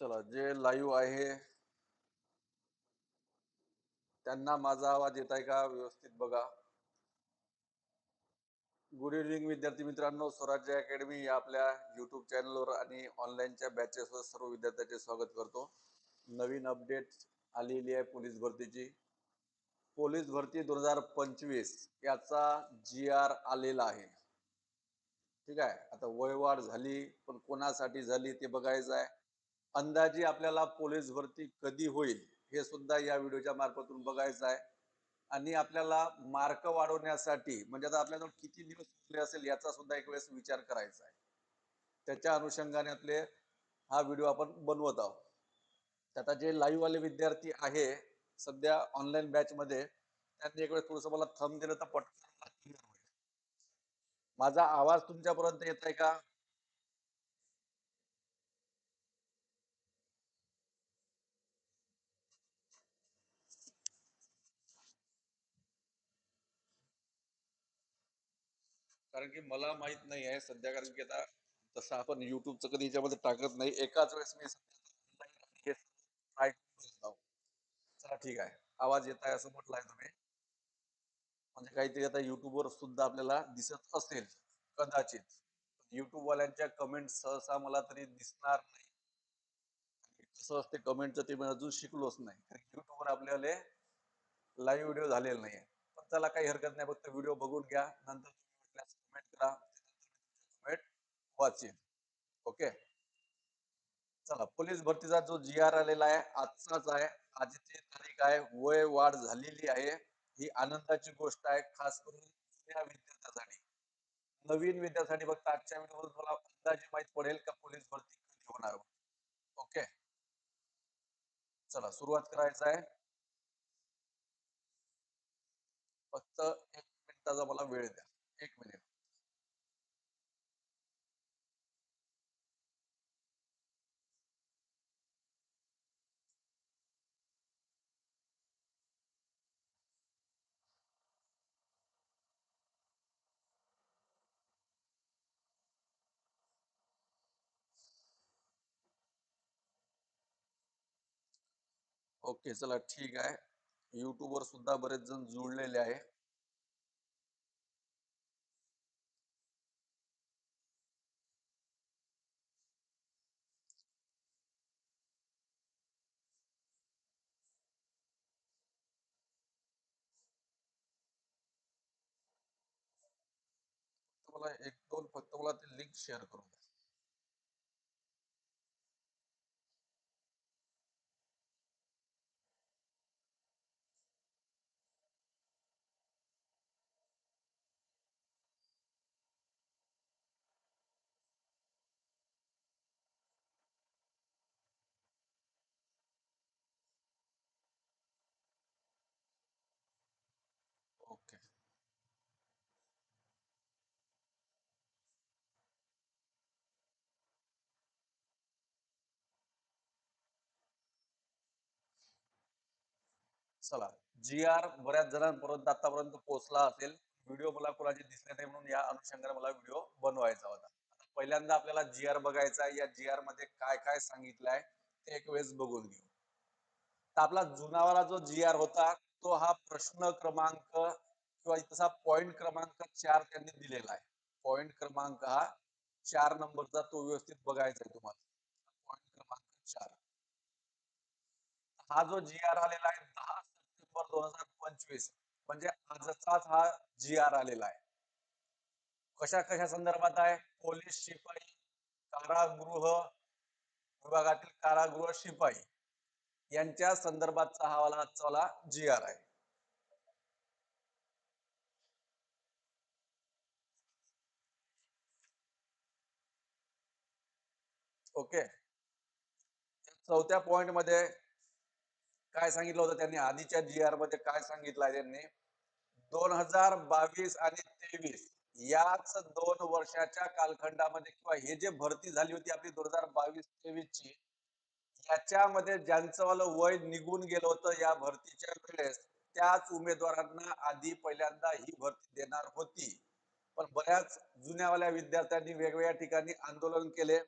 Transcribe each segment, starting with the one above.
चला जे लाईव्ह आहे त्यांना माझा आवाज येत आहे का? व्यवस्थित बघा. गुड इव्हनिंग विद्यार्थी मित्रांनो. स्वराज्य अकॅडमी या आपल्या युट्यूब चॅनलवर आणि ऑनलाईनच्या बॅचेसवर सर्व विद्यार्थ्यांचे स्वागत करतो. नवीन अपडेट आलेली आहे पोलीस भरतीची. पोलीस भरती दोन हजार पंचवीस याचा जी आर आलेला आहे. ठीक आहे? आता वयवाढ झाली पण कोणासाठी झाली ते बघायचं आहे. अंदाजे आपल्याला पोलीस भरती कधी होईल हे सुद्धा या व्हिडिओच्या मार्फतून बघायचं आहे. आणि आपल्याला मार्क वाढवण्यासाठी म्हणजे आता आपल्याजवळ किती दिवस उरले असेल याचा सुद्धा एक वेळेस विचार करायचा आहे. त्याच्या अनुषंगाने आपले हा व्हिडिओ आपण बनवत आहोत. आता जे लाईव्ह वाले विद्यार्थी आहे सध्या ऑनलाईन बॅच मध्ये त्यांनी एक वेळेस थोडस मला थंब दिलं तर पटकन माझा आवाज तुमच्यापर्यंत येत आहे का? कारण की मला माहीत नाही आहे सध्या कारण की आता तसं आपण युट्यूबचं कधी याच्यामध्ये टाकत नाही एकाच वेळेस मी सध्या चला ठीक आहे. आवाज येत आहे असं म्हटलंय तुम्ही. म्हणजे काहीतरी आता युट्यूबवर सुद्धा आपल्याला दिसत असेल कदाचित. युट्यूब वाल्यांच्या कमेंट सहसा मला तरी दिसणार नाही. कसं असते कमेंटचं ते मी अजून शिकलोच नाही. युट्यूबवर आपल्याला लाईव्ह व्हिडिओ झालेला नाही पण त्याला काही हरकत नाही. फक्त व्हिडिओ बघून घ्या. नंतर कमेंट वेट कमेंट वाचेल ओके चला पोलीस भरतीचा जो जी आर आलेला आहे आजचाच आहे. आजची तारीख आहे वय वाढ झालेली आहे. ही आनंदाची गोष्ट आहे खास करून जुन्या विद्यार्थ्यासाठी. नवीन विद्यार्थ्यासाठी फक्त आजच्या व्हिडिओवरून तुम्हाला अंदाजे माहीत पडेल का पोलीस भरती कधी होणार. ओके चला सुरुवात करायचं आहे. फक्त एक मिनिटाचा मला वेळ द्या. एक मिनिट ओके चला ठीक आहे. युट्यूबवर वर सुद्धा बरेच जण जुळलेले आहे. मला एक दोन फक्त मला ते लिंक शेअर करून द्या ओके चला. जी आर बऱ्याच जणांपर्यंत आतापर्यंत पोहोचला असेल. व्हिडिओ मला कोणाचे दिसले नाही म्हणून या अनुषंगाने मला व्हिडिओ बनवायचा होता. पहिल्यांदा आपल्याला जी आर बघायचा आहे. या जी आरमध्ये काय काय सांगितलंय ते एक वेळेस बघून घेऊ. तर आपला जुनावाला जो जी आर होता तो हा प्रश्न क्रमांक किंवा तसा पॉइंट क्रमांक चार त्यांनी दिलेला आहे. पॉइंट क्रमांक हा चार नंबरचा तो व्यवस्थित बघायचा आहे तुम्हाला. पॉइंट क्रमांक चार. हा जो जी आर आलेला आहे दहा सप्टेंबर दोन हजार पंचवीस. म्हणजे आजचाच हा जी आर आलेला आहे. कशा कशा संदर्भात आहे? पोलीस शिपाई कारागृह विभागातील कारागृह शिपाई यांच्या संदर्भातचा हा वाला आजचा जी आर आहे. ओके. चौथ्या पॉइंटमध्ये काय सांगितलं होतं त्यांनी? आधीच्या जी आरमध्ये काय सांगितलंय त्यांनी? दोन हजार बावीस आणि तेवीस याच दोन वर्षाच्या कालखंडामध्ये किंवा हे जे भरती झाली होती आपली दोन हजार बावीस तेवीस ची याच्यामध्ये ज्यांचं वय निघून गेलं होतं या भरतीच्या वेळेस त्याच उमेदवारांना आधी पहिल्यांदा ही भरती देणार होती. पण बऱ्याच जुन्यावाल्या विद्यार्थ्यांनी वेगवेगळ्या ठिकाणी आंदोलन केले.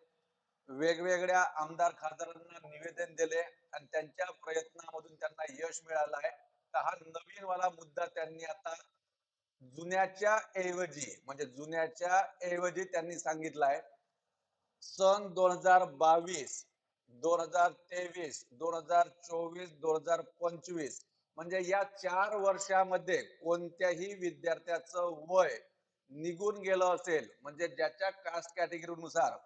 वेगवेगळ्या आमदार खासदारांना निवेदन दिले आणि त्यांच्या प्रयत्नामधून त्यांना यश मिळालं आहे. तर हा नवीन वाला मुद्दा त्यांनी आता जुन्याच्या ऐवजी म्हणजे जुन्याच्या ऐवजी त्यांनी सांगितलं आहे. सन दोन हजार बावीस दोन हजार तेवीस दोन हजार चोवीस दोन हजार पंचवीस म्हणजे या चार वर्षामध्ये कोणत्याही विद्यार्थ्याचं वय निघून गेलं असेल म्हणजे ज्याच्या कास्ट कॅटेगरीनुसार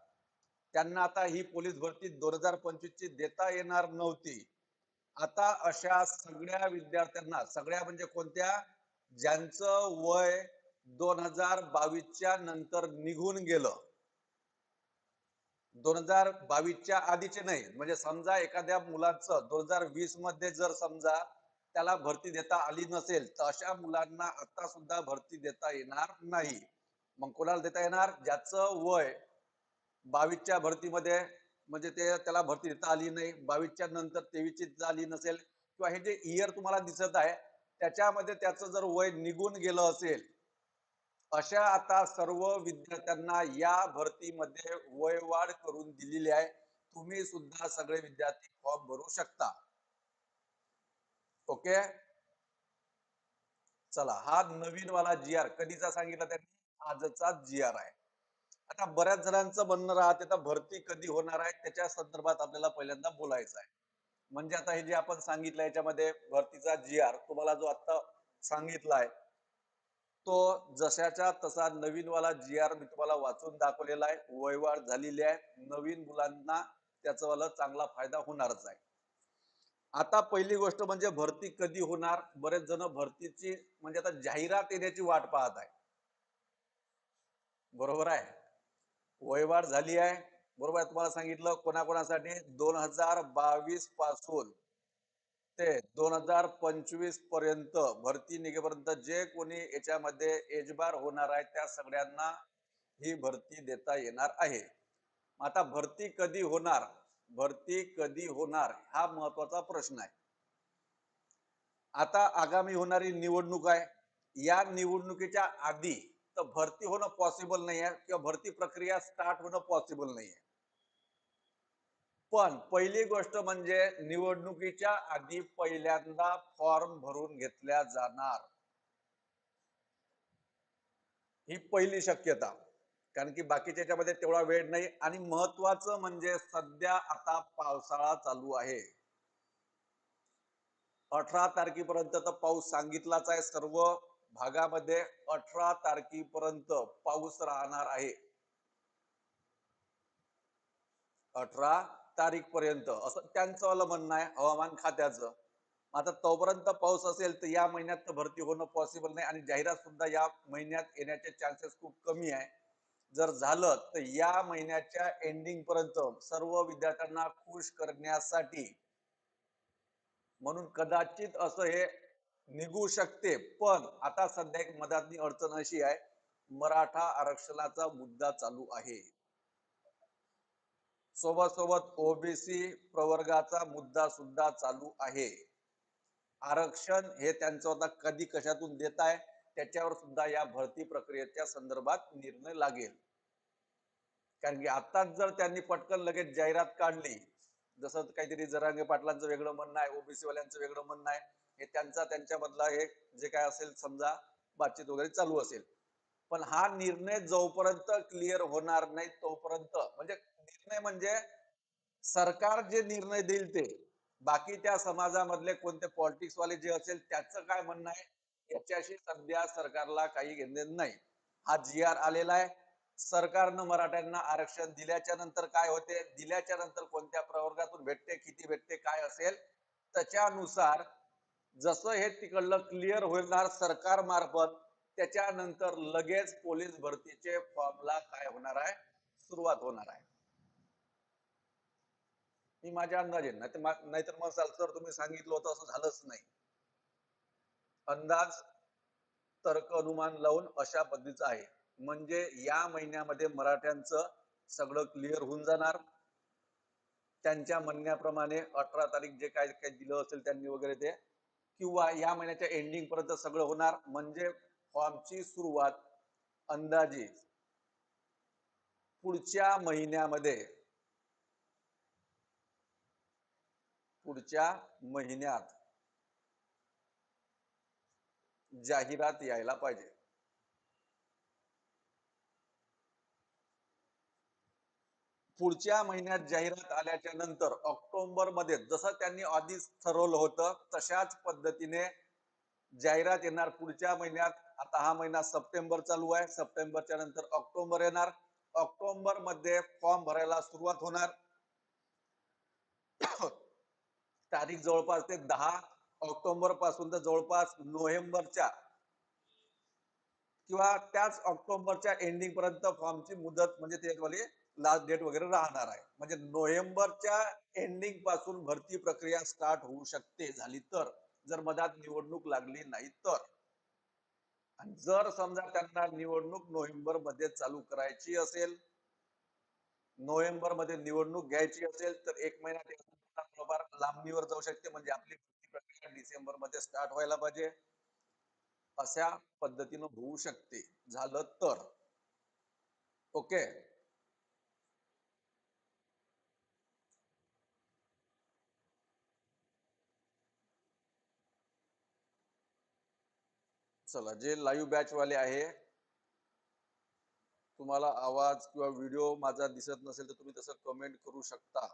त्यांना आता ही पोलीस भरती दोन हजार पंचवीस ची देता येणार नव्हती. आता अशा सगळ्या विद्यार्थ्यांना सगळ्या म्हणजे कोणत्या? ज्यांचं वय दोन हजार बावीसच्या नंतर निघून गेलं. दोन हजार बावीसच्या आधीचे नाही म्हणजे समजा एखाद्या मुलाचं दोन हजार वीसमध्ये जर समजा त्याला भरती देता आली नसेल तर अशा मुलांना आता सुद्धा भरती देता येणार नाही. मग कोणाला देता येणार? ज्याचं वय बावीसच्या भरतीमध्ये म्हणजे ते त्याला भरती देता आली नाही. बावीसच्या नंतर तेवीसची आली नसेल किंवा हे जे इयर तुम्हाला दिसत आहे त्याच्यामध्ये त्याचं जर वय निघून गेलं असेल अशा आता सर्व विद्यार्थ्यांना या भरतीमध्ये वयवाढ करून दिलेली आहे. तुम्ही सुद्धा सगळे विद्यार्थी फॉर्म भरू शकता. ओके? चला हा नवीन वाला जी आर कधीचा सांगितला त्यांनी? आजचा जी आर आहे. आता बऱ्याच जणांचं म्हणणं राहते आता भरती कधी होणार आहे? त्याच्या संदर्भात आपल्याला पहिल्यांदा बोलायचं आहे. म्हणजे आता हे जे आपण सांगितलं याच्यामध्ये भरतीचा जी आर तुम्हाला जो आता सांगितला आहे तो जशाच्या तसा नवीन वाला जी आर मी तुम्हाला वाचून दाखवलेला आहे. वयवाढ झालेली आहे. नवीन मुलांना त्याचा वाला चांगला फायदा होणारच आहे. आता पहिली गोष्ट म्हणजे भरती कधी होणार? बरेच जण भरतीची म्हणजे आता जाहिरात येण्याची वाट पाहत आहे. बरोबर आहे? वयवाढ झाली आहे. बरोबर आहे तुम्हाला सांगितलं कोणाकोणासाठी? दोन हजार बावीसपासून ते दोन हजार पंचवीसपर्यंत भरती निघेपर्यंत जे कोणी याच्यामध्ये एजबार होणार आहे त्या सगळ्यांना ही भरती देता येणार आहे. आता भरती कधी होणार? भरती कधी होणार? हा महत्त्वाचा प्रश्न आहे. आता आगामी होणारी निवडणूक आहे. या निवडणुकीच्या आधी तर भरती होणं पॉसिबल नाही आहे किंवा भरती प्रक्रिया स्टार्ट होणं पॉसिबल नाही आहे. पण पहिली गोष्ट म्हणजे निवडणुकीच्या आधी पहिल्यांदा फॉर्म भरून घेतल्या जाणार. ही पहिली शक्यता. कारण की बाकीच्या याच्यामध्ये तेवढा वेळ नाही आणि महत्वाचं म्हणजे सध्या आता पावसाळा चालू आहे. अठरा तारखेपर्यंत तर पाऊस सांगितलाच आहे सर्व. भागामध्ये अठरा तारखेपर्यंत पाऊस राहणार आहे. अठरा तारीख पर्यंत असं त्यांचं म्हणणं आहे हवामान खात्याचं. आता तोपर्यंत पाऊस असेल तर या महिन्यात तर भरती होणं पॉसिबल नाही आणि जाहिरात सुद्धा या महिन्यात येण्याचे चान्सेस खूप कमी आहे. जर झालं तर या महिन्याच्या एंडिंग पर्यंत सर्व विद्यार्थ्यांना खुश करण्यासाठी म्हणून कदाचित असं हे निघू शकते. पण आता सध्या एक मधातली अडचण अशी आहे मराठा आरक्षणाचा मुद्दा चालू आहे. सोबत सोबत ओबीसी प्रवर्गाचा मुद्दा सुद्धा चालू आहे. आरक्षण हे त्यांचं आता कधी कशातून देत आहे त्याच्यावर सुद्धा या भरती प्रक्रियेच्या संदर्भात निर्णय लागेल. कारण की आताच जर त्यांनी पटकन लगेच जाहिरात काढली जसं काहीतरी जरांगे पाटलांचं वेगळं म्हणणं आहे ओबीसी वाल्यांचं वेगळं म्हणणं आहे हे त्यांचा त्यांच्यामधला हे जे काय असेल समजा बातचीत वगैरे चालू असेल. पण हा निर्णय जोपर्यंत क्लिअर होणार नाही तोपर्यंत म्हणजे निर्णय म्हणजे सरकार जे निर्णय देईल ते. बाकी त्या समाजामधले कोणते पॉलिटिक्स वाले जे असेल त्याचं काय म्हणणं आहे याच्याशी सध्या सरकारला काही घेणे नाही. हा जी आर आलेला आहे सरकारनं मराठ्यांना आरक्षण दिल्याच्या नंतर काय होते? दिल्याच्या नंतर कोणत्या प्रवर्गातून भेटते? किती भेटते? काय असेल? त्याच्यानुसार जसं हे तिकडलं क्लिअर होणार सरकार मार्फत त्याच्यानंतर लगेच पोलीस भरतीचे फॉर्मला काय होणार आहे? सुरुवात होणार आहे. मी माझ्या अंदाजे नाही नाहीतर मग सर तुम्ही सांगितलं होतं असं झालंच नाही. अंदाज तर्क अनुमान लावून अशा पद्धतीचा आहे. म्हणजे या महिन्यामध्ये मराठ्यांचं सगळं क्लिअर होऊन जाणार. त्यांच्या म्हणण्याप्रमाणे अठरा तारीख जे काय काय दिलं असेल त्यांनी वगैरे ते किंवा या महिन्याच्या एंडिंग पर्यंत सगळं होणार. म्हणजे हो, फॉर्मची सुरुवात अंदाजे पुढच्या महिन्यामध्ये पुढच्या महिन्यात जाहिरात यायला पाहिजे. पुढच्या महिन्यात जाहिरात आल्याच्यानंतर ऑक्टोबरमध्ये जसं त्यांनी आधीच ठरवलं होतं तशाच पद्धतीने जाहिरात येणार पुढच्या महिन्यात. आता हा महिना सप्टेंबर चालू आहे. सप्टेंबरच्या नंतर ऑक्टोबर येणार. ऑक्टोबरमध्ये फॉर्म भरायला सुरुवात होणार. तारीख जवळपास ते दहा ऑक्टोबरपासून तर जवळपास नोव्हेंबरच्या किंवा त्याच ऑक्टोबरच्या एंडिंग पर्यंत फॉर्मची मुदत म्हणजे त्याच्यावाली लास्ट डेट वगैरे राहणार आहे. म्हणजे नोव्हेंबरच्या एंडिंगपासून भरती प्रक्रिया स्टार्ट होऊ शकते झाली तर. जर मधात निवडणूक लागली नाही तर. आणि जर समजा त्यांना निवडणूक नोव्हेंबरमध्ये चालू करायची असेल नोव्हेंबरमध्ये निवडणूक घ्यायची असेल तर एक महिना थोडंफार लांबणीवर जाऊ शकते. म्हणजे आपली भरती प्रक्रिया डिसेंबरमध्ये स्टार्ट व्हायला पाहिजे. अशा पद्धतीनं होऊ शकते. झालं तर. ओके? चला जे लाईव्ह बॅच वाले आहे तुम्हाला आवाज किंवा व्हिडिओ माझा दिसत नसेल तर तुम्ही तसं कमेंट करू शकता.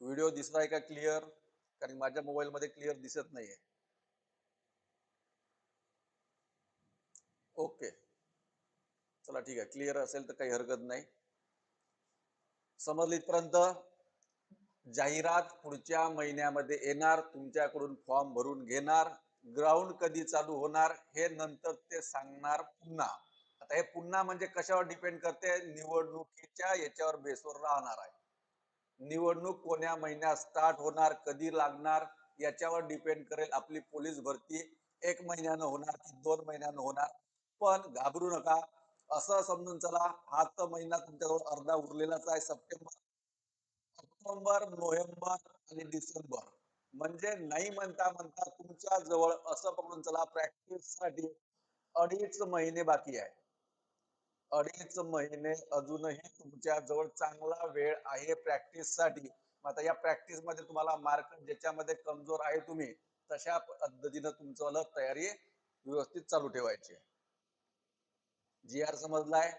व्हिडिओ दिसत आहे का क्लिअर कारण माझ्या मोबाईलमध्ये क्लिअर दिसत नाहीये. ओके चला ठीक आहे. क्लिअर असेल तर काही हरकत नाही. समजली इथपर्यंत जाहिरात पुढच्या महिन्यामध्ये येणार तुमच्याकडून फॉर्म भरून घेणार ग्राउंड कधी चालू होणार हे नंतर ते सांगणार पुन्हा. आता हे पुन्हा म्हणजे कशावर डिपेंड करते? निवडणुकीच्या याच्यावर बेसवर राहणार आहे. निवडणूक कोण्या महिन्यात स्टार्ट होणार कधी लागणार याच्यावर डिपेंड करेल आपली पोलीस भरती. एक महिन्यानं होणार की दोन महिन्यानं होणार. पण घाबरू नका. असं समजून चला. हा तर महिना तुमच्याजवळ अर्धा उरलेलाच आहे. सप्टेंबर ऑक्टोबर नोव्हेंबर आणि डिसेंबर. म्हणजे नाही म्हणता म्हणता तुमच्या जवळ असं पकडून चला प्रॅक्टिससाठी अडीच महिने बाकी आहे. अडीच महिने अजूनही तुमच्या जवळ चांगला वेळ आहे प्रॅक्टिससाठी आता या प्रॅक्टिसमध्ये तुम्हाला मार्क ज्याच्यामध्ये कमजोर आहे तुम्ही तशा पद्धतीनं तुमचं तयारी व्यवस्थित चालू ठेवायची जी आर समजलाय?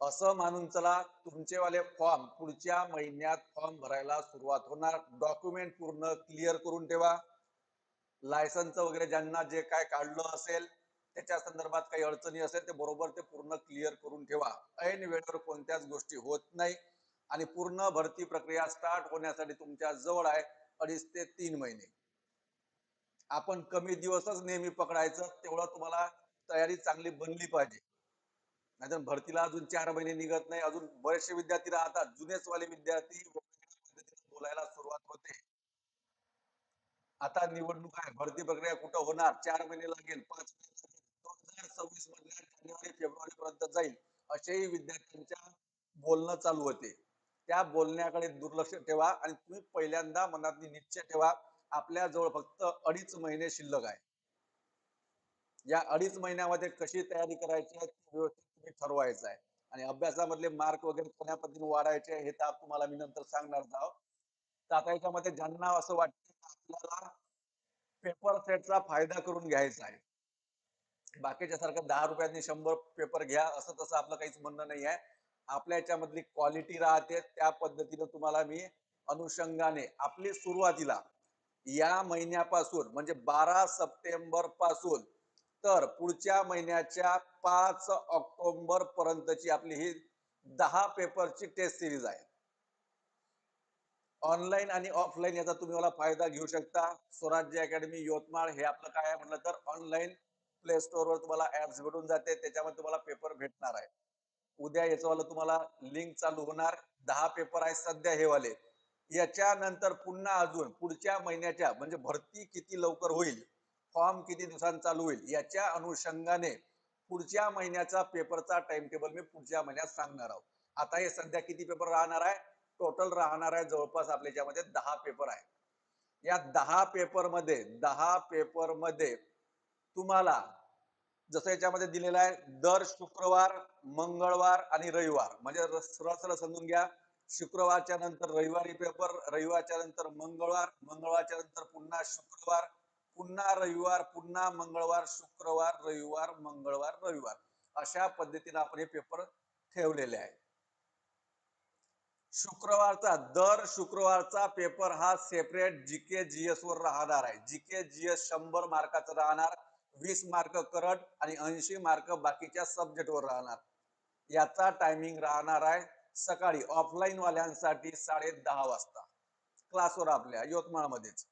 असं मानून चला तुमचेवाले फॉर्म पुढच्या महिन्यात फॉर्म भरायला सुरुवात होणार. डॉक्युमेंट पूर्ण क्लिअर करून ठेवा. लायसन्स वगैरे ज्यांना जे काय काढलं असेल त्याच्या संदर्भात काही अडचणी असेल ते बरोबर ते पूर्ण क्लिअर करून ठेवा. ऐन वेळेवर कोणत्याच गोष्टी होत नाही आणि पूर्ण भरती प्रक्रिया स्टार्ट होण्यासाठी तुमच्या जवळ आहे अडीच ते तीन महिने. आपण कमी दिवसच नेहमी पकडायचं तेवढं तुम्हाला तयारी चांगली बनली पाहिजे. नाहीतर भरतीला अजून चार महिने निघत नाही. अजून बरेचसे विद्यार्थी राहतात. जुनेच वाले विद्यार्थी बोलायला सुरुवात होते. आता निवडणूक आहे. भरती प्रक्रिया कुठं होणार? चार महिने लागेल. पाच महिने दोन हजार सव्वीस मधल्या जानेवारी फेब्रुवारी पर्यंत जाईल असेही विद्यार्थ्यांच्या बोलणं चालू होते. त्या बोलण्याकडे दुर्लक्ष ठेवा आणि तुम्ही पहिल्यांदा मनात निश्चय ठेवा. आपल्या जवळ फक्त अडीच महिने शिल्लक आहे. या अडीच महिन्यामध्ये कशी तयारी करायची आहे व्यवस्थित हे ठरवायचं आहे आणि अभ्यासामधले मार्क वगैरे कोण्या पद्धतीने वाढायचे हे तर तुम्हाला मी नंतर सांगणार आहोत. तर आता याच्यामध्ये ज्यांना असं वाटतं आपल्याला पेपर सेटचा फायदा करून घ्यायचा आहे. बाकीच्या सारखं दहा रुपयांनी शंभर पेपर घ्या असं तसं आपलं काहीच म्हणणं नाही आहे आपल्या याच्यामधली क्वालिटी राहते त्या पद्धतीनं तुम्हाला मी अनुषंगाने आपली सुरुवातीला या महिन्यापासून म्हणजे बारा सप्टेंबरपासून तर पुढच्या महिन्याच्या पाच ऑक्टोंबर पर्यंतची आपली ही दहा पेपरची टेस्ट सिरीज आहे. ऑनलाईन आणि ऑफलाईन याचा तुम्ही मला फायदा घेऊ शकता. स्वराज्य अकॅडमी यवतमाळ हे आपलं काय आहे म्हटलं तर ऑनलाईन प्ले स्टोअरवर तुम्हाला ऍप्स भेटून जाते. त्याच्यामध्ये तुम्हाला पेपर भेटणार आहे. उद्या याचं तुम्हाला लिंक चालू होणार. दहा पेपर आहे सध्या हे वाले. याच्यानंतर पुन्हा अजून पुढच्या महिन्याच्या म्हणजे भरती किती लवकर होईल फॉर्म किती दिवसांत चालू होईल याच्या अनुषंगाने पुढच्या महिन्याचा पेपरचा टाइम टेबल मी पुढच्या महिन्यात सांगणार आहोत. आता हे सध्या किती पेपर राहणार आहे? टोटल राहणार आहे जवळपास आपल्या याच्यामध्ये दहा पेपर आहे. या दहा पेपरमध्ये दहा पेपरमध्ये तुम्हाला जसं याच्यामध्ये दिलेलं आहे दर शुक्रवार मंगळवार आणि रविवार. म्हणजे सरळ समजून घ्या. शुक्रवारच्या नंतर रविवारी पेपर रविवारच्या नंतर मंगळवार मंगळवारच्या नंतर पुन्हा शुक्रवार पुन्हा रविवार पुन्हा मंगळवार शुक्रवार रविवार मंगळवार रविवार अशा पद्धतीने आपण हे पेपर ठेवलेले आहे शुक्रवारचा दर शुक्रवारचा पेपर हा सेपरेट जीके जीएस वर राहणार आहे. जीके जीएस शंभर मार्काचा राहणार वीस मार्क करंट आणि ऐंशी मार्क बाकीच्या सब्जेक्ट वर राहणार. याचा टायमिंग राहणार आहे सकाळी ऑफलाईन वाल्यांसाठी साडे दहा वाजता. क्लासवर आपल्या यवतमाळ मध्येच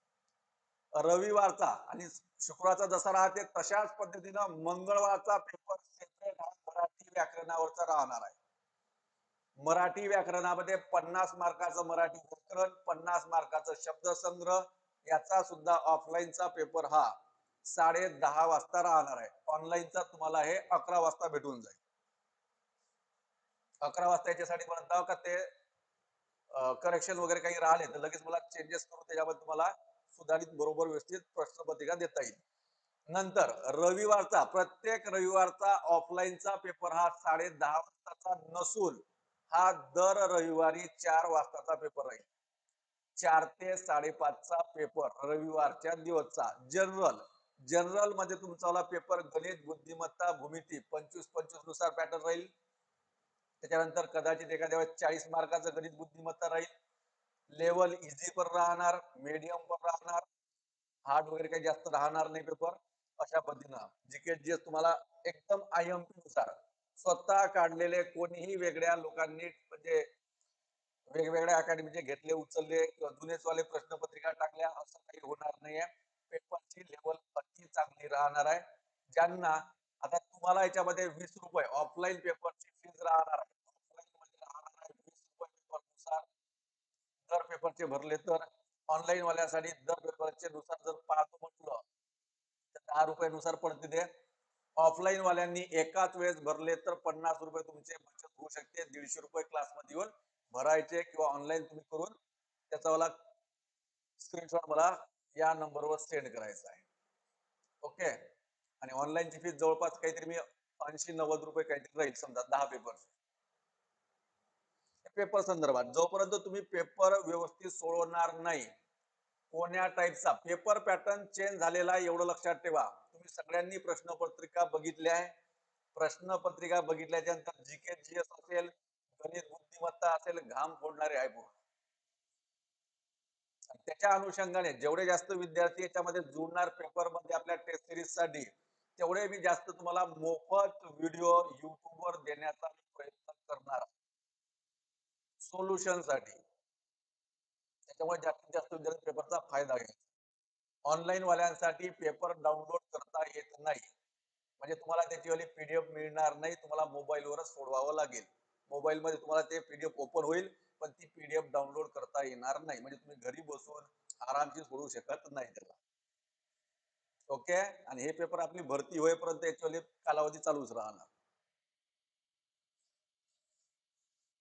रविवारचा आणि शुक्रवारचा जसा राहते तशाच पद्धतीनं मंगळवारचा पेपर सेपरेट हा मराठी व्याकरणावरचा राहणार आहे. मराठी व्याकरणामध्ये पन्नास मार्काचं मराठी व्याकरण पन्नास मार्काचं शब्दसंग्रह याचा सुद्धा ऑफलाईनचा पेपर हा साडे दहा वाजता राहणार आहे. ऑनलाईनचा तुम्हाला हे अकरा वाजता भेटून जाईल. अकरा वाजता याच्यासाठी म्हणत का ते करेक्शन वगैरे काही राहिले तर लगेच मला चेंजेस करून त्याच्यामध्ये तुम्हाला सुधारित बरोबर व्यवस्थित प्रश्नपत्रिका देता येईल. नंतर रविवारचा प्रत्येक रविवारचा ऑफलाईनचा पेपर हा साडे दहा वाजताचा नसून हा दर रविवारी चार वाजताचा पेपर राहील. चार ते साडेपाचचा पेपर रविवारच्या दिवसचा. जनरल जनरलमध्ये तुमचा पेपर गणित बुद्धिमत्ता भूमिती पंचवीस पंचवीसनुसार पॅटर्न राहील. त्याच्यानंतर कदाचित एखाद्या वेळेस चाळीस मार्काचं गणित बुद्धिमत्ता राहील. लेवल इझी पण राहणार मीडियम पण राहणार हार्ड वगैरे काही जास्त राहणार नाही पेपर अशा पद्धतीनं. जीके जी तुम्हाला एकदम आय एम पी नुसार स्वतः काढलेले कोणीही वेगळ्या लोकांनी म्हणजे वेगवेगळ्या अकॅडमीचे घेतले उचलले किंवा जुनेच वाले प्रश्नपत्रिका टाकल्या असं काही होणार नाहीये. पेपरची लेवल अगदी चांगली राहणार आहे. ज्यांना आता तुम्हाला याच्यामध्ये वीस रुपये ऑफलाईन पेपरची फीज राहणार आहे ऑफलाईन मध्ये राहणार आहे वीस रुपये पेपरनुसार दर पेपरचे भरले तर ऑनलाईन वाल्यासाठी दर पेपरचे नुसार जर पाहतो म्हटलं तर दहा रुपयानुसार पडते ते ऑफलाईन वाल्यांनी एकाच वेळेस भरले तर पन्नास रुपये तुमचे बचत होऊ शकते. दीडशे रुपये क्लासमध्ये येऊन भरायचे किंवा ऑनलाईन तुम्ही करून त्याचा मला स्क्रीनशॉट मला या नंबरवर सेंड करायचा आहे. ओके? आणि ऑनलाईनची फीस जवळपास काहीतरी मी ऐंशी नव्वद रुपये काहीतरी राहील समजा दहा पेपर. पेपर संदर्भात. जोपर्यंत तुम्ही पेपर व्यवस्थित सोडवणार नाही कोण्या टाईपचा पेपर पॅटर्न चेंज झालेला एवढं लक्षात ठेवा. तुम्ही सगळ्यांनी प्रश्नपत्रिका बघितल्या आहे. प्रश्नपत्रिका बघितल्याच्या नंतर जीके जीएस असेल गणित बुद्धिमत्ता असेल घाम फोडणारे आहे त्याच्या अनुषंगाने जेवढे जास्त विद्यार्थी याच्यामध्ये जुळणार पेपरमध्ये आपल्या टेस्ट सिरीजसाठी तेवढे मी जास्त तुम्हाला मोफत व्हिडिओ युट्यूबवर देण्याचा प्रयत्न करणार सोल्युशनसाठी. त्याच्यामुळे जास्तीत जास्त विद्यार्थी पेपरचा फायदा घ्यायचा. ऑनलाईन वाल्यांसाठी पेपर डाउनलोड करता येत नाही. म्हणजे तुम्हाला त्याची वाली पीडीएफ मिळणार नाही तुम्हाला मोबाईलवरच सोडवावं लागेल. मोबाईल मध्ये तुम्हाला ते पीडीएफ ओपन होईल पण ती पीडीएफ डाउनलोड करता येणार नाही. म्हणजे तुम्ही घरी बसून आरामशी सोडू शकत नाही त्याला. ओके आणि हे पेपर आपली भरती होईपर्यंत याच्यावाली कालावधी चालूच राहणार.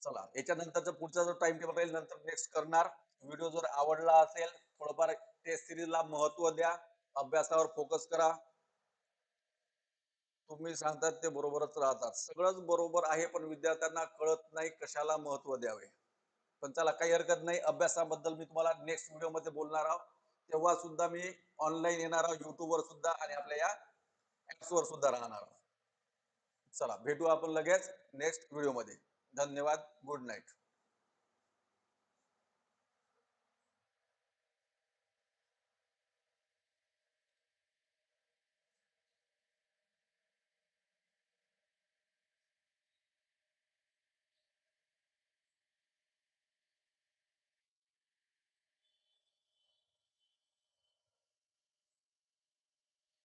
चला याच्यानंतरचा पुढचा जो टाइम टेबल राहील नंतर नेक्स्ट करणार. व्हिडिओ जर आवडला असेल थोडंफार टेस्ट सिरीजला महत्त्व द्या. अभ्यासावर फोकस करा. तुम्ही सांगतात ते बरोबरच राहतात. सगळंच बरोबर आहे पण विद्यार्थ्यांना कळत नाही कशाला महत्त्व द्यावे. पण चला काही हरकत नाही. अभ्यासाबद्दल मी तुम्हाला नेक्स्ट व्हिडिओमध्ये बोलणार आहोत. तेव्हा सुद्धा मी ऑनलाईन येणार आहोत युट्यूबवर सुद्धा आणि आपल्या या ऍप्सवर सुद्धा राहणार आहोत. चला भेटू आपण लगेच नेक्स्ट व्हिडिओमध्ये. धन्यवाद. Good night.